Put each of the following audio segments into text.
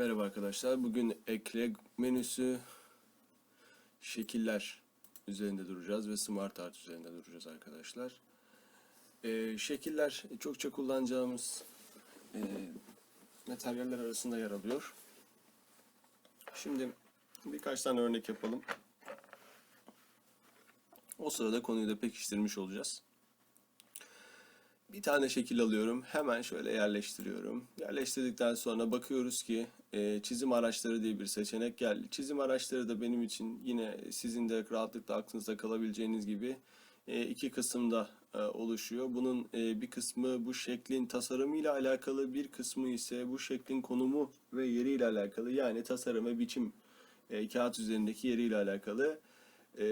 Merhaba arkadaşlar. Bugün ekle menüsü şekiller üzerinde duracağız ve smart art üzerinde duracağız arkadaşlar. Ee, şekiller çokça kullanacağımız e, materyaller arasında yer alıyor. Şimdi birkaç tane örnek yapalım. O sırada konuyu da pekiştirmiş olacağız. Bir tane şekil alıyorum. Hemen şöyle yerleştiriyorum. Yerleştirdikten sonra bakıyoruz ki e, çizim araçları diye bir seçenek geldi. Çizim araçları da benim için yine sizin de rahatlıkla aklınızda kalabileceğiniz gibi e, iki kısımda e, oluşuyor. Bunun e, bir kısmı bu şeklin tasarımıyla alakalı, bir kısmı ise bu şeklin konumu ve yeriyle alakalı. Yani tasarım ve biçim e, kağıt üzerindeki yeriyle alakalı e,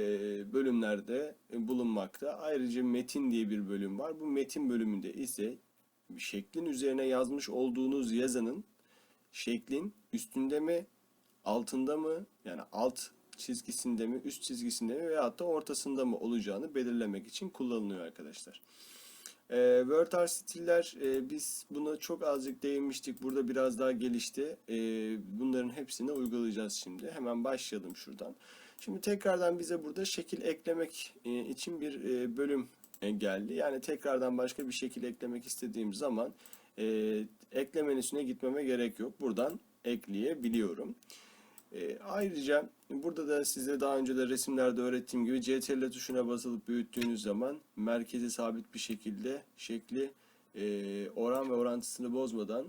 bölümlerde bulunmakta. Ayrıca metin diye bir bölüm var. Bu metin bölümünde ise şeklin üzerine yazmış olduğunuz yazının şeklin üstünde mi, altında mı, yani alt çizgisinde mi, üst çizgisinde mi veyahut da ortasında mı olacağını belirlemek için kullanılıyor arkadaşlar. Ee, Word Art stiller e, biz buna çok azıcık değinmiştik. Burada biraz daha gelişti. Ee, bunların hepsini uygulayacağız şimdi. Hemen başlayalım şuradan. Şimdi tekrardan bize burada şekil eklemek e, için bir e, bölüm e, geldi. Yani tekrardan başka bir şekil eklemek istediğim zaman e, ekle menüsüne gitmeme gerek yok. Buradan ekleyebiliyorum. E, ayrıca burada da size daha önce de resimlerde öğrettiğim gibi CTRL tuşuna basılıp büyüttüğünüz zaman merkezi sabit bir şekilde şekli e, oran ve orantısını bozmadan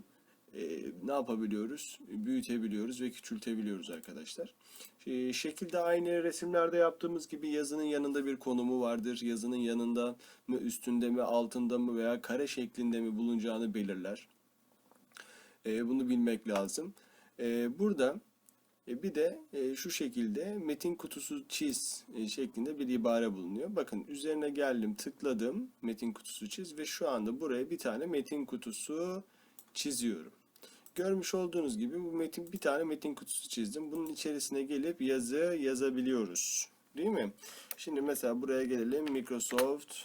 e, ne yapabiliyoruz? Büyütebiliyoruz ve küçültebiliyoruz arkadaşlar. E, şekilde aynı resimlerde yaptığımız gibi yazının yanında bir konumu vardır. Yazının yanında mı üstünde mi altında mı veya kare şeklinde mi bulunacağını belirler. E, bunu bilmek lazım. E, burada e, bir de e, şu şekilde metin kutusu çiz e, şeklinde bir ibare bulunuyor. Bakın üzerine geldim tıkladım metin kutusu çiz ve şu anda buraya bir tane metin kutusu çiziyorum. Görmüş olduğunuz gibi bu metin bir tane metin kutusu çizdim. Bunun içerisine gelip yazı yazabiliyoruz. Değil mi? Şimdi mesela buraya gelelim. Microsoft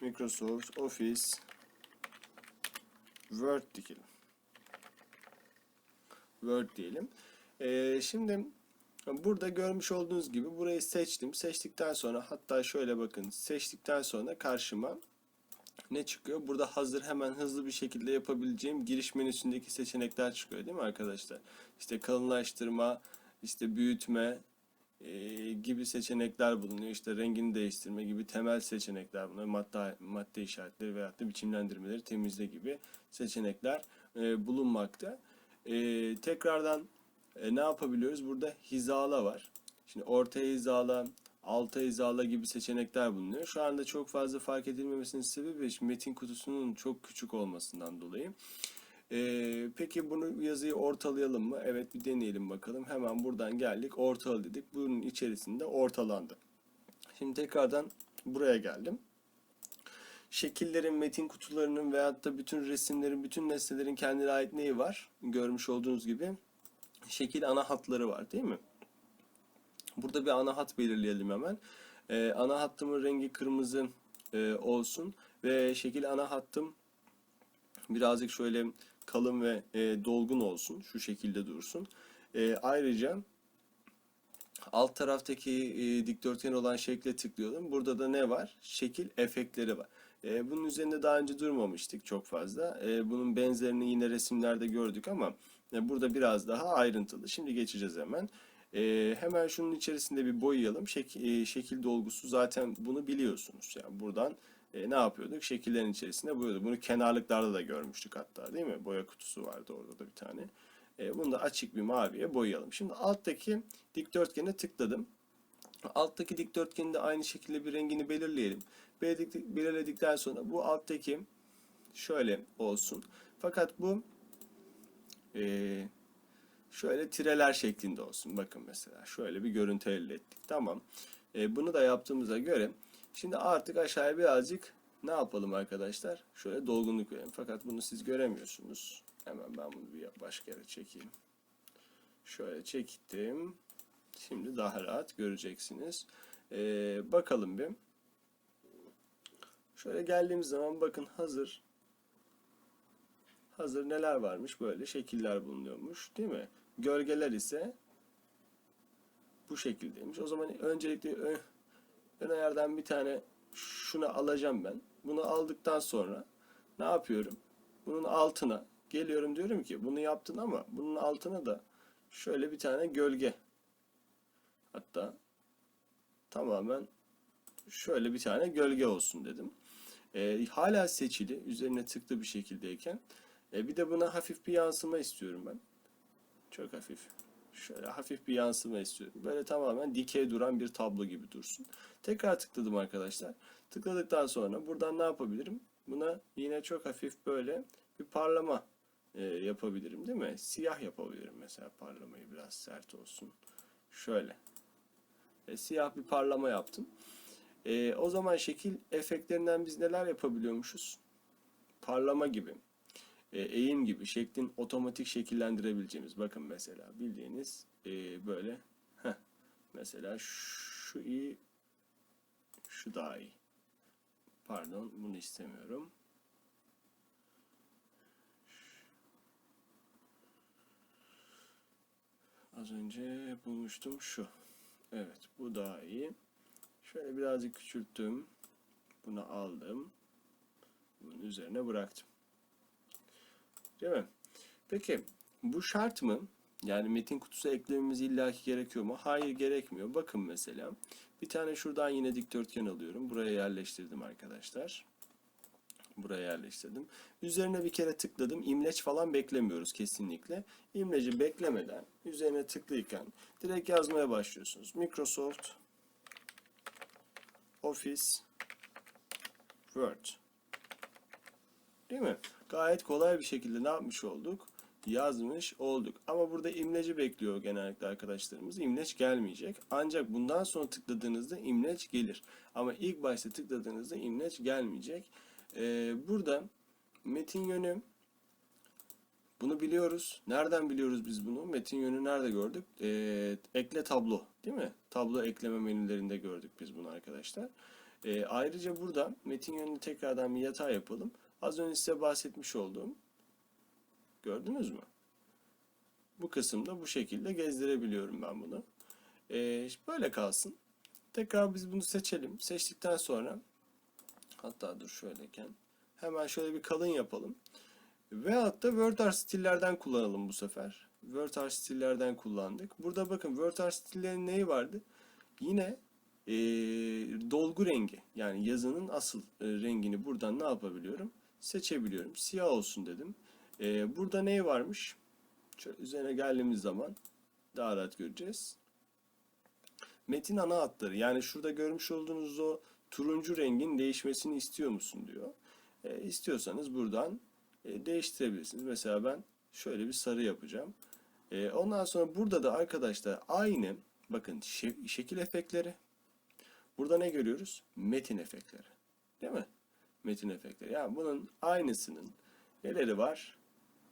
Microsoft Office Word diyelim. Word diyelim. Ee, şimdi burada görmüş olduğunuz gibi burayı seçtim. Seçtikten sonra hatta şöyle bakın seçtikten sonra karşıma ne çıkıyor? Burada hazır hemen hızlı bir şekilde yapabileceğim giriş menüsündeki seçenekler çıkıyor değil mi arkadaşlar? İşte kalınlaştırma, işte büyütme e, gibi seçenekler bulunuyor. İşte rengini değiştirme gibi temel seçenekler bulunuyor. Madde, madde işaretleri veyahut da biçimlendirmeleri temizle gibi seçenekler e, bulunmakta. E, tekrardan e, ne yapabiliyoruz? Burada hizala var. Şimdi ortaya hizala, alta hizala gibi seçenekler bulunuyor. Şu anda çok fazla fark edilmemesinin sebebi metin kutusunun çok küçük olmasından dolayı. Ee, peki bunu yazıyı ortalayalım mı? Evet bir deneyelim bakalım. Hemen buradan geldik. Ortala dedik. Bunun içerisinde ortalandı. Şimdi tekrardan buraya geldim. Şekillerin, metin kutularının veyahut da bütün resimlerin, bütün nesnelerin kendine ait neyi var? Görmüş olduğunuz gibi şekil ana hatları var değil mi? Burada bir ana hat belirleyelim hemen. Ee, ana hattımın rengi kırmızı e, olsun ve şekil ana hattım birazcık şöyle kalın ve e, dolgun olsun. Şu şekilde dursun. E, ayrıca alt taraftaki e, dikdörtgen olan şekle tıklıyorum. Burada da ne var? Şekil efektleri var. E, bunun üzerinde daha önce durmamıştık çok fazla. E, bunun benzerini yine resimlerde gördük ama e, burada biraz daha ayrıntılı. Şimdi geçeceğiz hemen. E, hemen şunun içerisinde bir boyayalım. Şek, e, şekil dolgusu zaten bunu biliyorsunuz. Yani buradan e, ne yapıyorduk? Şekillerin içerisinde boyuyorduk. Bunu kenarlıklarda da görmüştük hatta değil mi? Boya kutusu vardı orada da bir tane. E, bunu da açık bir maviye boyayalım. Şimdi alttaki dikdörtgene tıkladım. Alttaki dikdörtgenin de aynı şekilde bir rengini belirleyelim. Belirledikten sonra bu alttaki şöyle olsun. Fakat bu e, şöyle tireler şeklinde olsun. Bakın mesela şöyle bir görüntü elde ettik. Tamam. E, bunu da yaptığımıza göre şimdi artık aşağıya birazcık ne yapalım arkadaşlar? Şöyle dolgunluk verelim. Fakat bunu siz göremiyorsunuz. Hemen ben bunu bir başka yere çekeyim. Şöyle çektim. Şimdi daha rahat göreceksiniz. Ee, bakalım bir. Şöyle geldiğimiz zaman bakın hazır hazır neler varmış? Böyle şekiller bulunuyormuş, değil mi? Gölgeler ise bu şekildeymiş. O zaman öncelikle ön, ön ayardan bir tane şunu alacağım ben. Bunu aldıktan sonra ne yapıyorum? Bunun altına geliyorum diyorum ki bunu yaptın ama bunun altına da şöyle bir tane gölge. Hatta tamamen şöyle bir tane gölge olsun dedim. Ee, hala seçili üzerine tıklı bir şekildeyken e, bir de buna hafif bir yansıma istiyorum ben. Çok hafif. Şöyle hafif bir yansıma istiyorum. Böyle tamamen dikey duran bir tablo gibi dursun. Tekrar tıkladım arkadaşlar. Tıkladıktan sonra buradan ne yapabilirim? Buna yine çok hafif böyle bir parlama e, yapabilirim değil mi? Siyah yapabilirim mesela parlamayı biraz sert olsun. Şöyle. E, siyah bir parlama yaptım. E, o zaman şekil efektlerinden biz neler yapabiliyormuşuz? Parlama gibi, eğim gibi şeklin otomatik şekillendirebileceğimiz. Bakın mesela bildiğiniz e, böyle. Heh, mesela şu iyi, şu daha iyi. Pardon, bunu istemiyorum. Az önce bulmuştum şu. Evet, bu daha iyi. Şöyle birazcık küçülttüm. Bunu aldım. Bunun üzerine bıraktım. Değil mi? Peki bu şart mı? Yani metin kutusu eklememiz illaki gerekiyor mu? Hayır gerekmiyor. Bakın mesela bir tane şuradan yine dikdörtgen alıyorum. Buraya yerleştirdim arkadaşlar. Buraya yerleştirdim. Üzerine bir kere tıkladım. İmleç falan beklemiyoruz kesinlikle. İmleci beklemeden üzerine tıklıyken direkt yazmaya başlıyorsunuz. Microsoft Office Word. Değil mi? Gayet kolay bir şekilde ne yapmış olduk? Yazmış olduk. Ama burada imleci bekliyor genellikle arkadaşlarımız. İmleç gelmeyecek. Ancak bundan sonra tıkladığınızda imleç gelir. Ama ilk başta tıkladığınızda imleç gelmeyecek. Ee, burada metin yönü bunu biliyoruz. Nereden biliyoruz biz bunu? Metin yönü nerede gördük? Ee, ekle tablo değil mi? Tablo ekleme menülerinde gördük biz bunu arkadaşlar. Ee, ayrıca burada metin yönünü tekrardan bir yatay yapalım. Az önce size bahsetmiş olduğum gördünüz mü? Bu kısımda bu şekilde gezdirebiliyorum ben bunu. Ee, böyle kalsın. Tekrar biz bunu seçelim. Seçtikten sonra hatta dur şöyleken hemen şöyle bir kalın yapalım. Veyahut da WordArt stillerden kullanalım bu sefer. WordArt stillerden kullandık. Burada bakın WordArt stillerinin neyi vardı? Yine e, dolgu rengi. Yani yazının asıl e, rengini buradan ne yapabiliyorum? Seçebiliyorum. Siyah olsun dedim. E, burada neyi varmış? Şöyle üzerine geldiğimiz zaman daha rahat göreceğiz. Metin ana hatları. Yani şurada görmüş olduğunuz o turuncu rengin değişmesini istiyor musun diyor. E, istiyorsanız buradan e, değiştirebilirsiniz. Mesela ben şöyle bir sarı yapacağım. E, ondan sonra burada da arkadaşlar aynı bakın şekil efektleri. Burada ne görüyoruz? Metin efektleri. Değil mi? Metin efektleri. Yani bunun aynısının neleri var?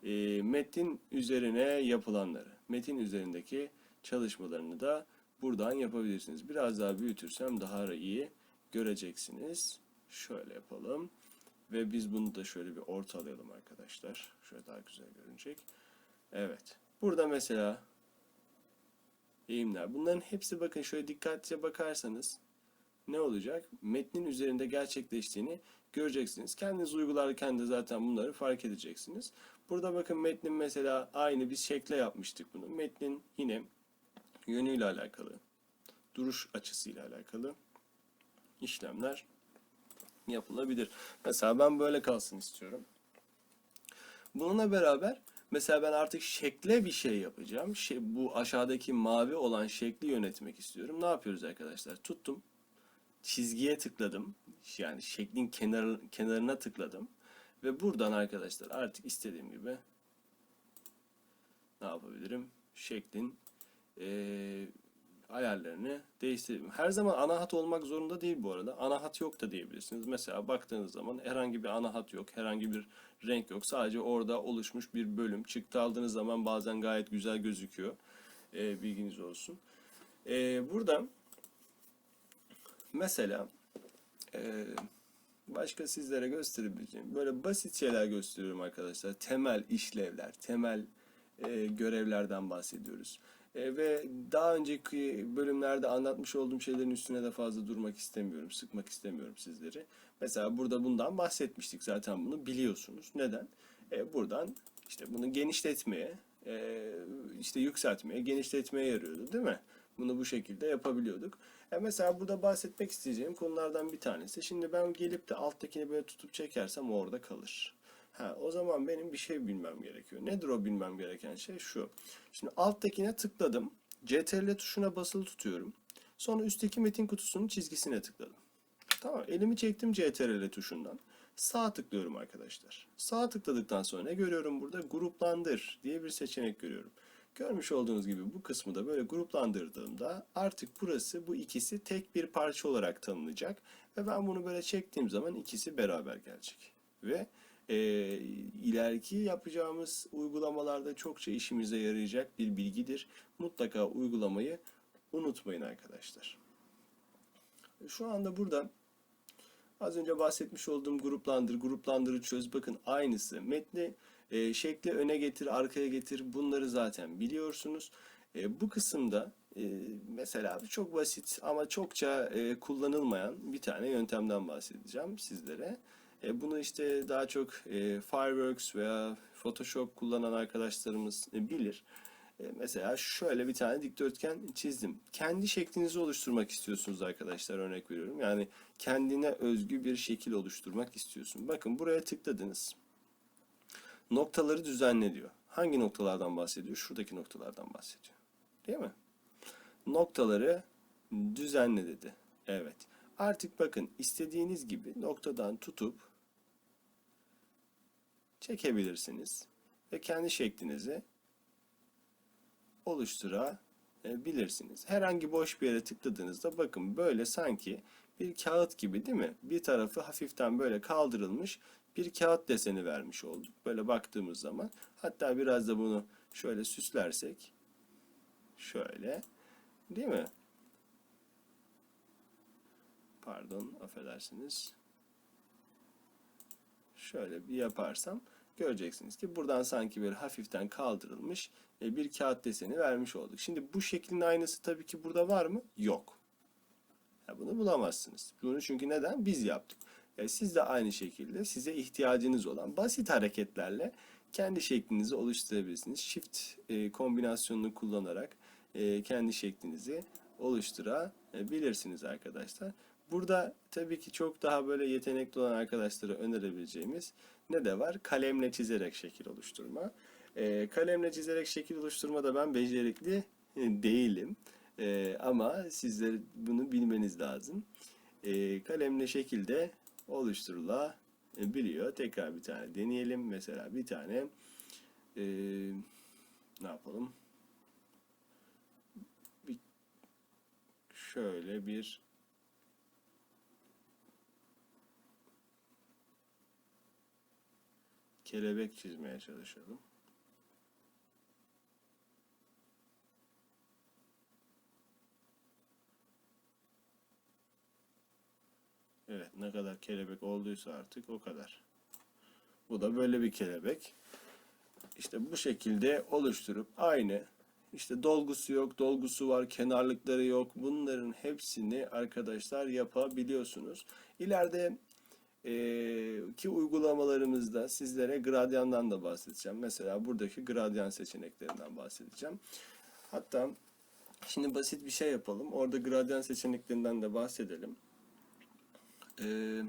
E, metin üzerine yapılanları. Metin üzerindeki çalışmalarını da buradan yapabilirsiniz. Biraz daha büyütürsem daha iyi göreceksiniz. Şöyle yapalım. Ve biz bunu da şöyle bir ortalayalım arkadaşlar. Şöyle daha güzel görünecek. Evet. Burada mesela eğimler. Bunların hepsi bakın şöyle dikkatlice bakarsanız ne olacak? Metnin üzerinde gerçekleştiğini göreceksiniz. Kendiniz uygularken de zaten bunları fark edeceksiniz. Burada bakın metnin mesela aynı bir şekle yapmıştık bunu. Metnin yine yönüyle alakalı, duruş açısıyla alakalı işlemler yapılabilir. Mesela ben böyle kalsın istiyorum. Bununla beraber mesela ben artık şekle bir şey yapacağım. Şey, bu aşağıdaki mavi olan şekli yönetmek istiyorum. Ne yapıyoruz arkadaşlar? Tuttum. Çizgiye tıkladım. Yani şeklin kenar, kenarına tıkladım. Ve buradan arkadaşlar artık istediğim gibi ne yapabilirim? Şeklin ee, ayarlarını değiştirelim. Her zaman ana hat olmak zorunda değil bu arada. Ana hat yok da diyebilirsiniz. Mesela baktığınız zaman herhangi bir ana hat yok. Herhangi bir renk yok. Sadece orada oluşmuş bir bölüm. Çıktı aldığınız zaman bazen gayet güzel gözüküyor. E, bilginiz olsun. E, burada mesela başka sizlere gösterebileceğim böyle basit şeyler gösteriyorum arkadaşlar. Temel işlevler, temel görevlerden bahsediyoruz. Ve daha önceki bölümlerde anlatmış olduğum şeylerin üstüne de fazla durmak istemiyorum, sıkmak istemiyorum sizleri. Mesela burada bundan bahsetmiştik zaten bunu biliyorsunuz. Neden? Buradan işte bunu genişletmeye, işte yükseltmeye, genişletmeye yarıyordu değil mi? Bunu bu şekilde yapabiliyorduk. E mesela burada bahsetmek isteyeceğim konulardan bir tanesi. Şimdi ben gelip de alttakini böyle tutup çekersem orada kalır. Ha, o zaman benim bir şey bilmem gerekiyor. Nedir o bilmem gereken şey? Şu. Şimdi alttakine tıkladım. CTRL tuşuna basılı tutuyorum. Sonra üstteki metin kutusunun çizgisine tıkladım. Tamam. Elimi çektim CTRL tuşundan. Sağ tıklıyorum arkadaşlar. Sağ tıkladıktan sonra ne görüyorum burada? Gruplandır diye bir seçenek görüyorum. Görmüş olduğunuz gibi bu kısmı da böyle gruplandırdığımda artık burası bu ikisi tek bir parça olarak tanınacak. Ve ben bunu böyle çektiğim zaman ikisi beraber gelecek. Ve e, ileriki yapacağımız uygulamalarda çokça işimize yarayacak bir bilgidir. Mutlaka uygulamayı unutmayın arkadaşlar. Şu anda burada az önce bahsetmiş olduğum gruplandır, gruplandırı çöz. Bakın aynısı. Metni e, şekli öne getir, arkaya getir. Bunları zaten biliyorsunuz. E, bu kısımda e, mesela çok basit ama çokça e, kullanılmayan bir tane yöntemden bahsedeceğim sizlere. E, bunu işte daha çok e, Fireworks veya Photoshop kullanan arkadaşlarımız e, bilir. E, mesela şöyle bir tane dikdörtgen çizdim. Kendi şeklinizi oluşturmak istiyorsunuz arkadaşlar örnek veriyorum. Yani kendine özgü bir şekil oluşturmak istiyorsun. Bakın buraya tıkladınız. Noktaları düzenle diyor. Hangi noktalardan bahsediyor? Şuradaki noktalardan bahsediyor. Değil mi? Noktaları düzenle dedi. Evet. Artık bakın istediğiniz gibi noktadan tutup çekebilirsiniz ve kendi şeklinizi oluşturabilirsiniz. Herhangi boş bir yere tıkladığınızda bakın böyle sanki bir kağıt gibi değil mi? Bir tarafı hafiften böyle kaldırılmış bir kağıt deseni vermiş olduk. Böyle baktığımız zaman hatta biraz da bunu şöyle süslersek şöyle değil mi? Pardon affedersiniz. Şöyle bir yaparsam göreceksiniz ki buradan sanki böyle hafiften kaldırılmış e, bir kağıt deseni vermiş olduk. Şimdi bu şeklin aynısı tabii ki burada var mı? Yok. Ya bunu bulamazsınız. Bunu çünkü neden? Biz yaptık. Yani siz de aynı şekilde size ihtiyacınız olan basit hareketlerle kendi şeklinizi oluşturabilirsiniz. Shift e, kombinasyonunu kullanarak e, kendi şeklinizi oluşturabilirsiniz arkadaşlar. Burada tabii ki çok daha böyle yetenekli olan arkadaşlara önerebileceğimiz ne de var? Kalemle çizerek şekil oluşturma. E, kalemle çizerek şekil oluşturmada ben becerikli değilim. E, ama sizler bunu bilmeniz lazım. E, kalemle şekilde oluşturulabiliyor. Tekrar bir tane deneyelim. Mesela bir tane e, ne yapalım? Bir, şöyle bir kelebek çizmeye çalışalım. Evet ne kadar kelebek olduysa artık o kadar. Bu da böyle bir kelebek. İşte bu şekilde oluşturup aynı işte dolgusu yok, dolgusu var, kenarlıkları yok. Bunların hepsini arkadaşlar yapabiliyorsunuz. İleride e, ki uygulamalarımızda sizlere gradyandan da bahsedeceğim. Mesela buradaki gradyan seçeneklerinden bahsedeceğim. Hatta şimdi basit bir şey yapalım. Orada gradyan seçeneklerinden de bahsedelim. Ee,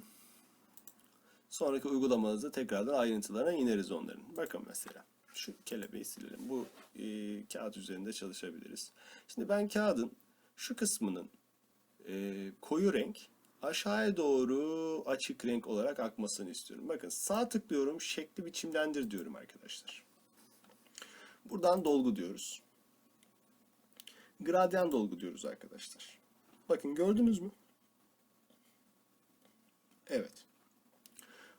sonraki uygulamamızda tekrardan ayrıntılarına ineriz onların. Bakın mesela şu kelebeği silelim. Bu e, kağıt üzerinde çalışabiliriz. Şimdi ben kağıdın şu kısmının e, koyu renk aşağıya doğru açık renk olarak akmasını istiyorum. Bakın sağ tıklıyorum şekli biçimlendir diyorum arkadaşlar. Buradan dolgu diyoruz. Gradyan dolgu diyoruz arkadaşlar. Bakın gördünüz mü? Evet.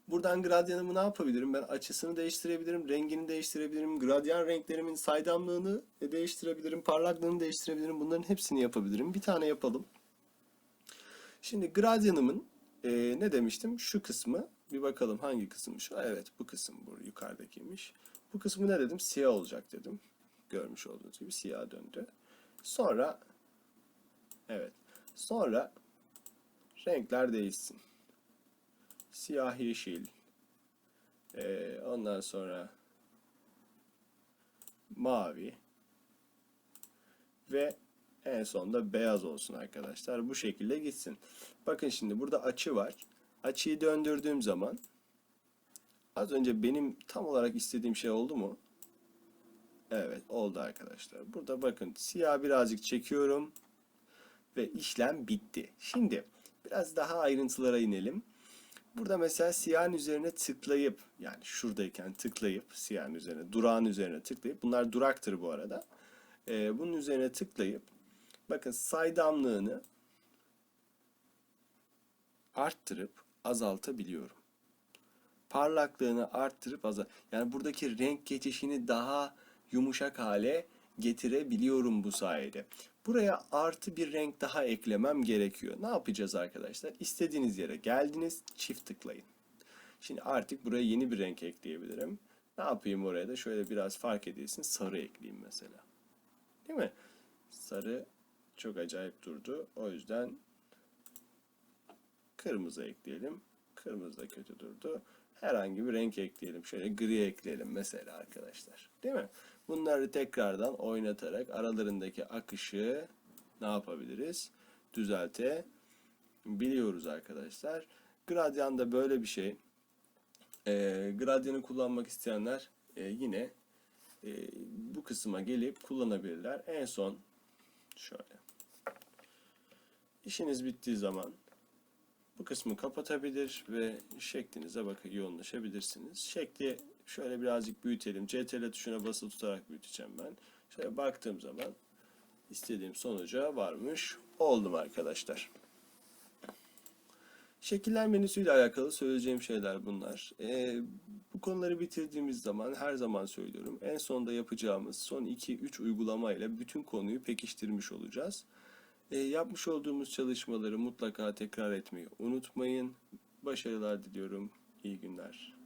Buradan gradyanımı ne yapabilirim? Ben açısını değiştirebilirim, rengini değiştirebilirim, gradyan renklerimin saydamlığını değiştirebilirim, parlaklığını değiştirebilirim. Bunların hepsini yapabilirim. Bir tane yapalım. Şimdi gradyanımın e, ne demiştim? Şu kısmı bir bakalım hangi kısımmış? Evet bu kısım bu yukarıdakiymiş. Bu kısmı ne dedim? Siyah olacak dedim. Görmüş olduğunuz gibi siyah döndü. Sonra evet. Sonra renkler değişsin. Siyah yeşil. Ee, ondan sonra mavi ve en sonunda beyaz olsun arkadaşlar. Bu şekilde gitsin. Bakın şimdi burada açı var. Açıyı döndürdüğüm zaman az önce benim tam olarak istediğim şey oldu mu? Evet oldu arkadaşlar. Burada bakın siyah birazcık çekiyorum ve işlem bitti. Şimdi biraz daha ayrıntılara inelim. Burada mesela siyahın üzerine tıklayıp yani şuradayken tıklayıp siyahın üzerine durağın üzerine tıklayıp bunlar duraktır bu arada. Ee, bunun üzerine tıklayıp bakın saydamlığını arttırıp azaltabiliyorum. Parlaklığını arttırıp azalt yani buradaki renk geçişini daha yumuşak hale getirebiliyorum bu sayede. Buraya artı bir renk daha eklemem gerekiyor. Ne yapacağız arkadaşlar? İstediğiniz yere geldiniz, çift tıklayın. Şimdi artık buraya yeni bir renk ekleyebilirim. Ne yapayım oraya da şöyle biraz fark edilsin sarı ekleyeyim mesela. Değil mi? Sarı çok acayip durdu. O yüzden kırmızı ekleyelim. Kırmızı da kötü durdu. Herhangi bir renk ekleyelim. Şöyle gri ekleyelim mesela arkadaşlar. Değil mi? Bunları tekrardan oynatarak aralarındaki akışı ne yapabiliriz? Düzeltebiliyoruz arkadaşlar. Gradyan da böyle bir şey. E, gradyanı kullanmak isteyenler e, yine e, bu kısma gelip kullanabilirler. En son şöyle. İşiniz bittiği zaman bu kısmı kapatabilir ve şeklinize bakın yoğunlaşabilirsiniz. Şekli şöyle birazcık büyütelim. CTRL tuşuna basılı tutarak büyüteceğim ben. Şöyle baktığım zaman istediğim sonuca varmış oldum arkadaşlar. Şekiller menüsüyle alakalı söyleyeceğim şeyler bunlar. Ee, bu konuları bitirdiğimiz zaman her zaman söylüyorum. En sonda yapacağımız son 2-3 uygulamayla bütün konuyu pekiştirmiş olacağız. Ee, yapmış olduğumuz çalışmaları mutlaka tekrar etmeyi unutmayın. Başarılar diliyorum. İyi günler.